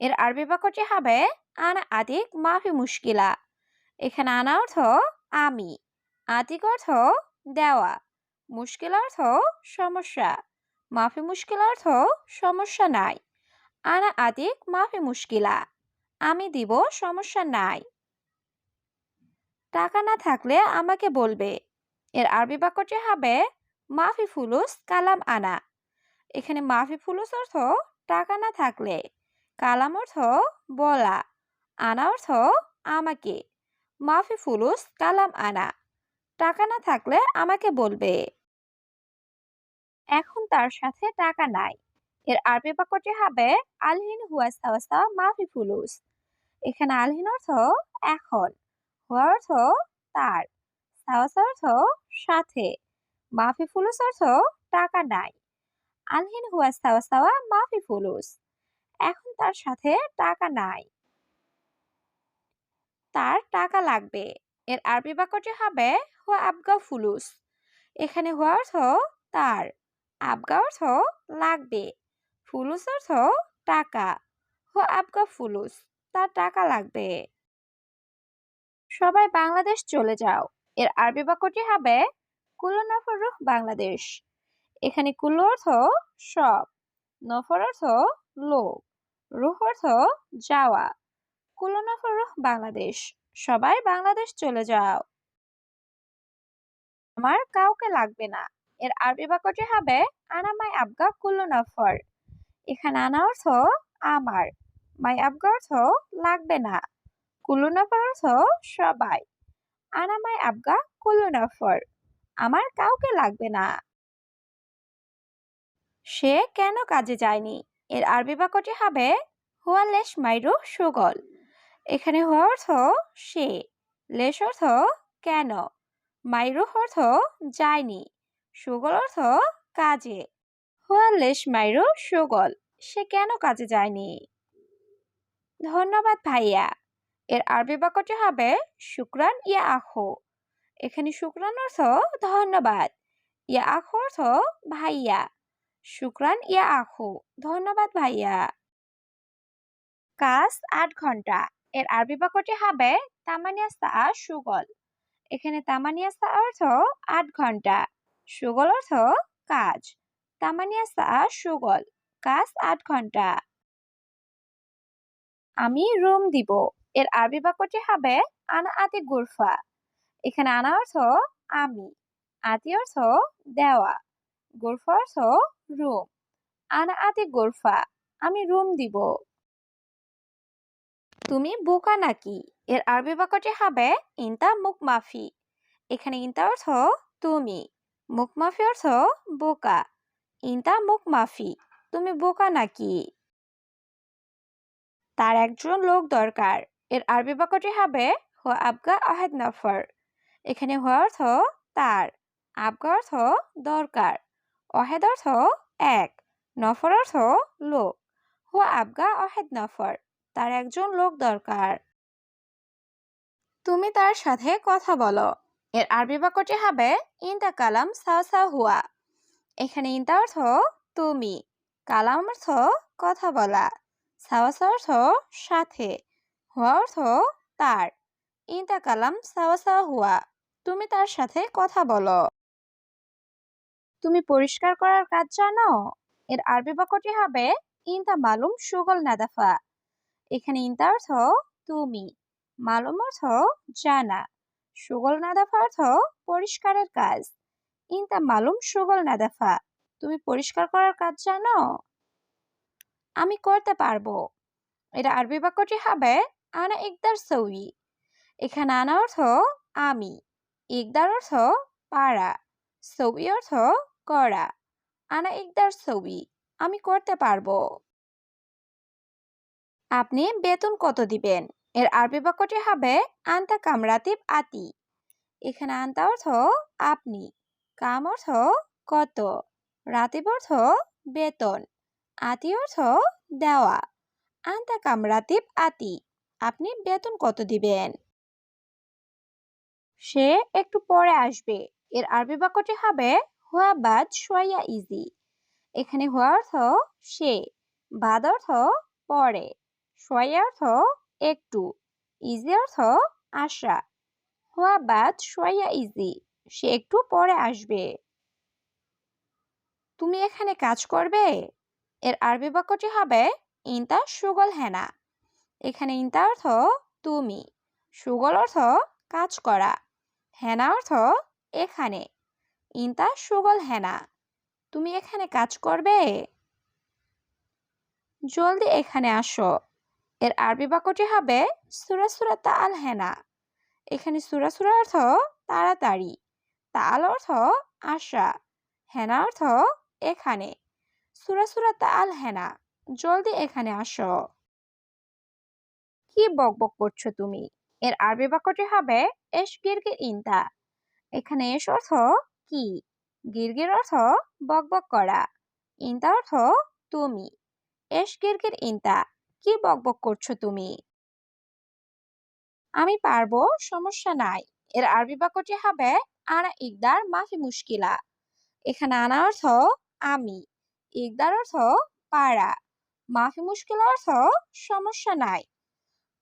এর আরবি বাক্যটি হবে, আনা আদিক মাফি মুশকিলা। এখানে আনা অর্থ, আমি। আতিক অর্থ, দেওয়া। মুশকিল অর্থ, সমস্যা। মাফি মুশকিল অর্থ, সমস্যা নাই। আনা আদিক মাফি মুশকিলা। আমি দিব, সমস্যা নাই। টাকা না থাকলে আমাকে বলবে। এর আরবি বাক্যটি হবে, মাফি ফুলুস কালাম আনা। এখানে মাফি ফুলুস অর্থ, টাকা না থাকলে। কালাম অর্থ বলা, আনা অর্থ আমাকে। মাফি ফুলুস, কালাম আনা। টাকা না থাকলে আমাকে বলবে। এখন তার সাথে টাকা নাই। এর আরবি বাক্যটি হবে, আলহিন হুয়াস্তাওয়াস্তা মাফি ফুলুস। এখানে আলহিন অর্থ এখন, হুয়া অর্থ তার, সাওয়াসা অর্থ সাথে, মাফি ফুলুস অর্থ টাকা নাই। আলহিন হুয়াস্তাওয়াস্তাওয়া মাফি ফুলুস। এখন তার সাথে টাকা নাই। তার টাকা লাগবে। এর আরবি বাক্যটি হবে, হুয়া আবগা ফুলুস। এখানে হুয়া অর্থ তার, আবগা অর্থ লাগবে। ফুলুস অর্থ টাকা। হুয়া আবগা ফুলুস, তার টাকা লাগবে। সবাই বাংলাদেশ চলে যাও। এর আরবি বাক্যটি হবে কুল্লু নফর রুহ বাংলাদেশ। এখানে কুল্লু অর্থ সব, নফর অর্থ লোক। রুহ অর্থ যাওয়া। কুল্লু নফর রুহ, বাংলাদেশ। সবাই বাংলাদেশ চলে যাও। আমার কাউকে লাগবে না। এর আরবি বাক্যটি হবে, আনা মাই আবগা কুল্লু নফর এখানে আনা অর্থ, আমার। মাই আবগা অর্থ, লাগবে না। কুল্লু নফর অর্থ, সবাই। আনা মাই আবগা কুল্লু নফর আমার কাউকে লাগবে না। সে কেন কাজে যায়নি? এর আরবি বাক্যটি হবে, হুয়া লেশ মাইরু সুগল এখানে হুয়া অর্থ সে, লেশ অর্থ কেন, মাইরু অর্থ যায়নি, সুগল অর্থ কাজে। হুয়া লেশ মাইরু সুগল সে কেন কাজে যায়নি? ধন্যবাদ ভাইয়া। এর আরবি বাক্যটি হবে, শুক্রান ইয়া আখো এখানে শুক্রান অর্থ ধন্যবাদ ইয়া আখো অর্থ ভাইয়া। শুক্রান, ইয়া আখো। ধন্যবাদ ভাইয়া। কাজ আট ঘণ্টা। এর আরবি বাক্যটি হবে তামানিয়া সা, সুগল। এখানে তামানিয়া সা অর্থ আট ঘণ্টা। সুগল অর্থ কাজ। তামানিয়া সা, সুগল। কাজ আট ঘণ্টা। আমি রুম দিব। এর আরবি বাক্যটি হবে আনা আতি গুরফা। এখানে আনা অর্থ আমি। আতি অর্থ দেওয়া। গুরফা অর্থ রুম। আনা আতি গুরফা, আমি রুম দিব। তুমি বোকা নাকি? এর আরবি বাক্যটি হবে ইনতা মুখ মাফি। এখানে ইনতা অর্থ তুমি। মুখ মাফি অর্থ বোকা। ইনতা মুখ মাফি, তুমি বোকা নাকি? তার একজন লোক দরকার। এর আরবি বাক্যটি হবে হো আবগা আহেদ নফর। এখানে হো অর্থ তার, আবগা অর্থ দরকার। অহেদ অর্থ এক, নফর অর্থ লোক। হুয়া আবগা অহেদ নফর, তার একজন লোক দরকার। তুমি তার সাথে কথা বলো। এর আরবি বাক্যটি হবে, ইনতা কালাম সাওসা হুয়া। এখানে ইনতা অর্থ তুমি, কালাম অর্থ কথা বলা। সাওয়াসা অর্থ সাথে, হুয়া অর্থ তার। ইনতা কালাম সাওয়াসা হুয়া, তুমি তার সাথে কথা বলো। তুমি পরিষ্কার করার কাজ জানো? এর আরবি বাক্যটি হবে, ইনতা মালুম সুগল নাদাফা। এখানে ইনতা অর্থ, তুমি। মালুম অর্থ, জানা। সুগল নাদাফা অর্থ, পরিষ্কারের কাজ। ইনতা মালুম সুগল নাদাফা। তুমি পরিষ্কার করার কাজ জানো? আমি করতে পারব। এটা আরবি বাক্যটি হবে, আনা ইকদার সৌই এখানে আনা অর্থ, আমি। ইকদার অর্থ, পারা। সৌই অর্থ করা। আনা ইকদার ছবি, আমি করতে পারব। আপনি বেতন কত দিবেন? এর আরবি বাক্যটি হবে, আন্তা কামরাতিব আতি। এখানে আন্তা অর্থ আপনি, কাম অর্থ কত, রাতিব অর্থ বেতন, আতি অর্থ দেওয়া। আন্তা কামরাতিব আতি, আপনি বেতন কত দিবেন? সে একটু পরে আসবে। এর আরবি বাক্যটি হবে হুয়া বাদ সোয়া ইজি এখানে হুয়া অর্থ সে বাদ অর্থ পরে সোয়া অর্থ একটু ইজি অর্থ আশা হুয়া বাদ সোয়া ইজি সে একটু পরে আসবে তুমি এখানে কাজ করবে? এর আরবি বাক্যটি হবে ইনতা সুগল হেনা এখানে ইনতা অর্থ তুমি সুগল অর্থ কাজ করা হেনা অর্থ এখানে? ইনতা, সুগল, হেনা। তুমি এখানে কাজ করবে? জলদি এখানে আসো। এর আরবি বাক্যটি হবে সুরা সুরা তাল হেনা। এখানে সুরা সুরা অর্থ তাড়াতাড়ি। তাল অর্থ আশা। হেনা অর্থ এখানে। সুরা সুরা তাল হেনা। জলদি এখানে আসো। কি বকবক করছ তুমি? এর আরবি বাক্যটি হবে এস গিরগির ইনতা। এখানে এস অর্থ কি? গির্গির অর্থ বকবক করা। ইনতা অর্থ তুমি। এস গিরগির ইনতা, কি বকবক করছ তুমি? আমি পারব, সমস্যা নাই। এর আরবি বাক্যটি হবে, আনা ইকদার মাফি মুশকিলা। এখানে আনা অর্থ আমি। ইকদার অর্থ পারা। মাফি মুশকিল অর্থ সমস্যা নাই।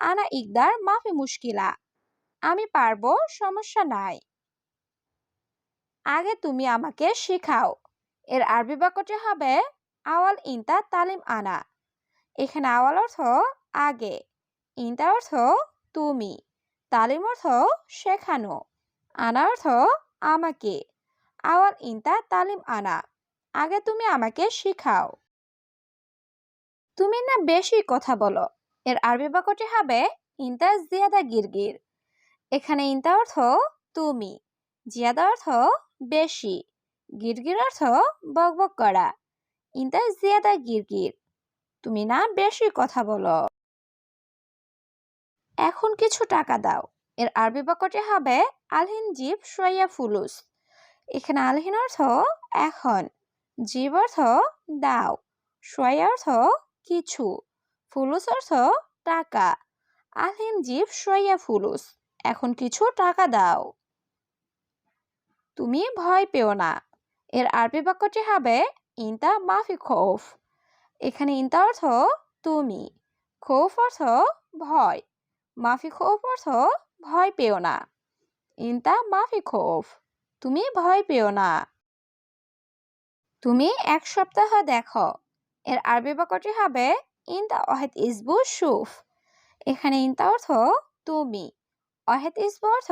আনা ইকদার মাফি মুশকিলা। আমি পারব, সমস্যা নাই। আগে তুমি আমাকে শেখাও। এর আরবি বাক্যটি হবে, আওয়াল ইনতা তালিম আনা। এখানে আওয়াল অর্থ, আগে। ইনতা অর্থ, তুমি। তালিম অর্থ, শেখানো। আনা অর্থ, আমাকে। আওয়াল ইনতা তালিম আনা। আগে তুমি আমাকে শেখাও। তুমি না বেশি কথা বলো। এর আরবি বাক্যটি হবে, ইনতা জিয়াদা গিরগির। এখানে ইনতা অর্থ, তুমি। জিয়াদা অর্থ বেশি। গিরগির অর্থ বকবক করা। ইনতা জিয়াদা গিরগির। তুমি না বেশি কথা বলো। এখন কিছু টাকা দাও। এর আরবি বাক্যটি হবে আলহিন জীব সোয়া ফুলুস। এখানে আলহিন অর্থ এখন। জীব অর্থ দাও। সোয়া অর্থ কিছু। ফুলুস অর্থ টাকা। আলহিন জীব সোয়া ফুলুস। এখন কিছু টাকা দাও। তুমি ভয় পেও না। এর আরবি বাক্যটি হবে, ইনতা মাফি খৌফ। এখানে ইনতা অর্থ, তুমি। খৌফ অর্থ, ভয়। মাফি খৌফ অর্থ, ভয় পেও না। ইনতা মাফি খৌফ। তুমি ভয় পেও না। তুমি এক সপ্তাহ দেখো। এর আরবি বাক্যটি হবে, ইনতা অহেদ ইসবু সুফ। এখানে ইনতা অর্থ, তুমি। অহেদ ইসবু অর্থ,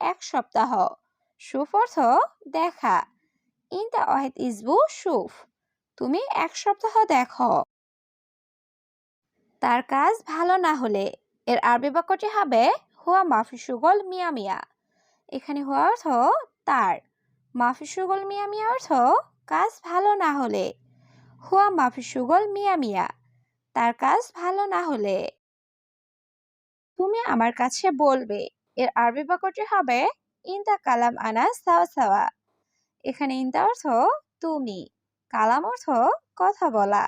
এক সপ্তাহ। সুফ অর্থ দেখা। ইন ইনতা অহেদ ইসবু সুফ। তুমি এক সপ্তাহ দেখো। তার কাজ ভালো না হলে এর আরবি বাক্যটি হবে, হুয়া মাফি সুগল মিয়া মিয়া। এখানে হুয়া অর্থ তার। মাফি সুগল মিয়া মিয়া অর্থ কাজ ভালো না হলে, হুয়া মাফি সুগল মিয়া মিয়া। তার কাজ ভালো না হলে, তুমি আমার কাছে বলবে। এর আরবি বাক্যটি হবে ইনতা কালাম আনা সাওয়া সাওয়া এখানে ইনতা অর্থ তুমি কালাম অর্থ কথা বলা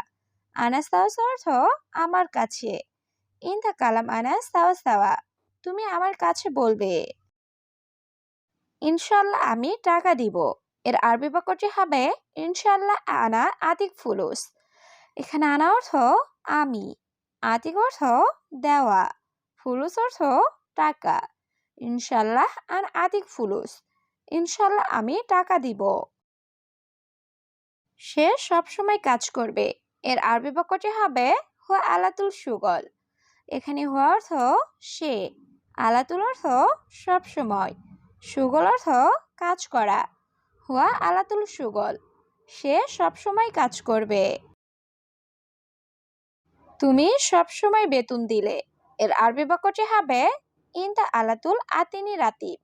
আনা সাওয়া অর্থ আমার কাছে ইনতা কালাম আনা সাওয়া সাওয়া তুমি আমার কাছে বলবে ইনশাল্লাহ আমি টাকা দিব এর আরবি বাক্যটি হবে ইনশাল্লাহ আনা আতিক ফুলুস এখানে আনা অর্থ আমি আতিক অর্থ দেওয়া ফুলুস অর্থ টাকা ইনশাল্লাহ, আর আতিক ফুলুস। ইনশাল্লাহ আমি টাকা দিব। সে সবসময় কাজ করবে। এর আরবি বাক্যটি হবে, হুয়া আলাতুল সুগল। এখানে হুয়া অর্থ সে, আলাতুল অর্থ সবসময়, সুগল অর্থ কাজ করা। হুয়া আলাতুল সুগল। সে সবসময় কাজ করবে। তুমি সবসময় বেতন দিলে। এর আরবি বাক্যটি হবে ইনতা আলাতুল আতিনি রাতিব।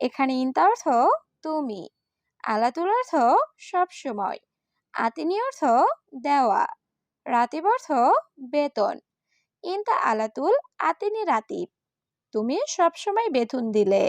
এখানে ইনতা অর্থ তুমি, আলাতুল অর্থ সবসময় আতিনি অর্থ দেওয়া, রাতিব অর্থ বেতন, ইনতা আলাতুল আতিনি রাতিব। তুমি সবসময় বেতন দিলে।